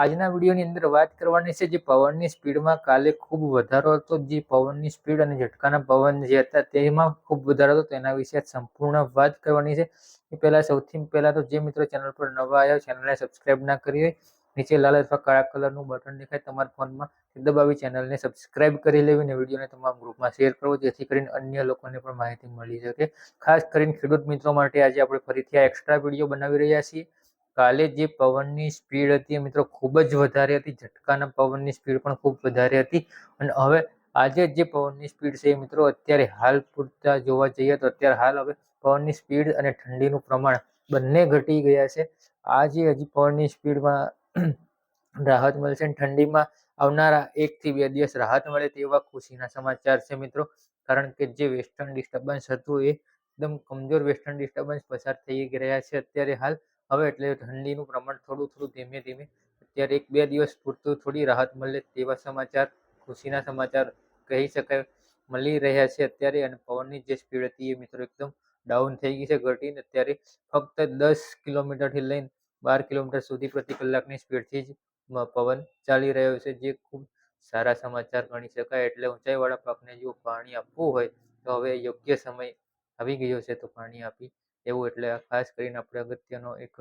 આજના વિડીયોની અંદર વાત કરવાની છે જે પવનની સ્પીડમાં કાલે ખૂબ વધારો હતો. જે પવનની સ્પીડ અને ઝટકાના પવન જે હતા તેમાં ખૂબ વધારો હતો. તેના વિશે સંપૂર્ણ વાત કરવાની છે. એ પહેલાં સૌથી પહેલાં તો જે મિત્રો ચેનલ પર નવા આવ્યા ચેનલને સબસ્ક્રાઇબ ના કરી હોય, નીચે લાલ અથવા કાળા કલરનું બટન દેખાય તમારા ફોનમાં તે દબાવી ચેનલને સબસ્ક્રાઇબ કરી લેવી અને વિડીયોને તમામ ગ્રુપમાં શેર કરવો જેથી કરીને અન્ય લોકોને પણ માહિતી મળી શકે. ખાસ કરીને ખેડૂત મિત્રો માટે આજે આપણે ફરીથી આ એક્સ્ટ્રા વીડિયો બનાવી રહ્યા છીએ. કાલે જે પવનની સ્પીડ હતી મિત્રો ખૂબ જ વધારે હતી. ઝટકાના પવનની સ્પીડ પણ ખૂબ વધારે હતી. અને હવે આજે જે પવનની સ્પીડ છે મિત્રો અત્યારે હાલ પૂરતા જોવા જઈએ તો અત્યારે હાલ હવે પવનની સ્પીડ અને ઠંડીનું પ્રમાણ બંને ઘટી ગયા છે. આજે હજી પવનની સ્પીડમાં રાહત મળશે અને ઠંડીમાં આવનારા એકથી બે દિવસ રાહત મળે તેવા ખુશીના સમાચાર છે મિત્રો. કારણ કે જે વેસ્ટર્ન ડિસ્ટર્બન્સ હતું એ એકદમ કમજોર વેસ્ટર્ન ડિસ્ટર્બન્સ પસાર થઈ રહ્યા છે અત્યારે હાલ. હવે એટલે ઠંડીનું પ્રમાણ થોડું થોડું ધીમે ધીમે. અત્યારે એક બે દિવસ પૂરતું થોડી રાહત મળે તેવા સમાચાર, ખુશીના સમાચાર કહી શકાય. મળી રહ્યા છે અત્યારે અને પવનની જે સ્પીડ હતી એ મિત્રો એકદમ ડાઉન થઈ ગઈ છે ઘટીને અત્યારે ફક્ત દસ કિલોમીટરથી લઈને બાર કિલોમીટર સુધી પ્રતિ કલાકની સ્પીડથી જ પવન ચાલી રહ્યો છે. જે ખૂબ સારા સમાચાર ગણી શકાય. એટલે ઊંચાઈવાળા પાકને જો પાણી આપવું હોય તો હવે યોગ્ય સમય આવી ગયો છે તો પાણી આપી એવું એટલે ખાસ કરીને આપણે અગત્યનો એક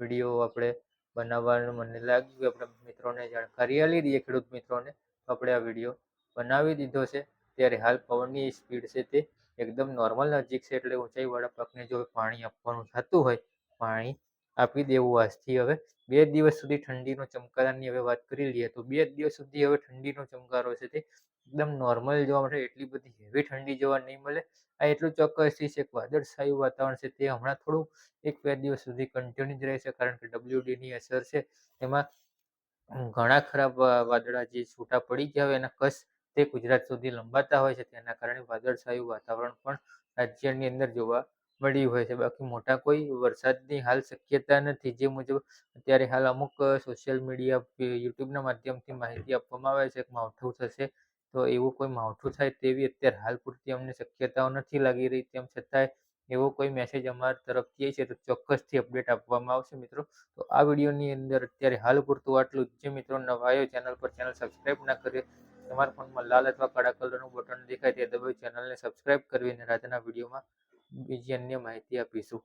વીડિયો આપણે બનાવવાનું મને લાગ્યું આપણે મિત્રોને જાણકારી આપી દઈએ, ખેડૂત મિત્રોને, તો આપણે આ વીડિયો બનાવી દીધો છે. ત્યારે હાલ પવનની સ્પીડ છે તે એકદમ નોર્મલ નજીક છે એટલે ઊંચાઈવાળા પાકને જો પાણી આપવાનું થતું હોય, પાણી આપી દેવું આજથી હવે. બે દિવસ સુધી ઠંડીનો ચમકારાની હવે વાત કરી લઈએ તો બે દિવસ સુધી હવે ઠંડીનો ચમકારો છે તે એકદમ નોર્મલ જોવા મળે, એટલી બધી હેવી ઠંડી જોવા નહીં મળે. આ એટલું ચોક્કસથી છે કે વાદળછાયું વાતાવરણ છે તે હમણાં થોડું એક બે દિવસ સુધી કન્ટિન્યુ જ રહેશે કારણ કે ડબલ્યુડીની અસર છે. તેમાં ઘણા ખરાબ વાદળા જે છૂટા પડી ગયા હોય એના કસ તે ગુજરાત સુધી લંબાતા હોય છે. તેના કારણે વાદળછાયું વાતાવરણ પણ રાજ્યની અંદર જોવા મળ્યું હોય છે. બાકી મોટા કોઈ વરસાદની હાલ શક્યતા નથી. જે મુજબ અત્યારે હાલ અમુક સોશિયલ મીડિયા યુટ્યુબના માધ્યમથી માહિતી આપવામાં આવે છે કે માવઠું થશે, તો એવું કોઈ માવઠું થાય તેવી અત્યારે હાલ પૂરતી અમને શક્યતાઓ નથી લાગી રહી. તેમ છતાંય એવો કોઈ મેસેજ અમારા તરફથી છે તો ચોક્કસથી અપડેટ આપવામાં આવશે મિત્રો. તો આ વિડીયોની અંદર અત્યારે હાલ પૂરતું આટલું જે મિત્રો. નવાયો ચેનલ પર ચેનલ સબસ્ક્રાઈબ ના કરીએ તમારા ફોનમાં લાલ અથવા કાળા કલરનું બટન દેખાય તે દબાવી ચેનલને સબસ્ક્રાઈબ કરવી અને રાતના વિડીયોમાં બીજી અન્ય માહિતી આપીશું.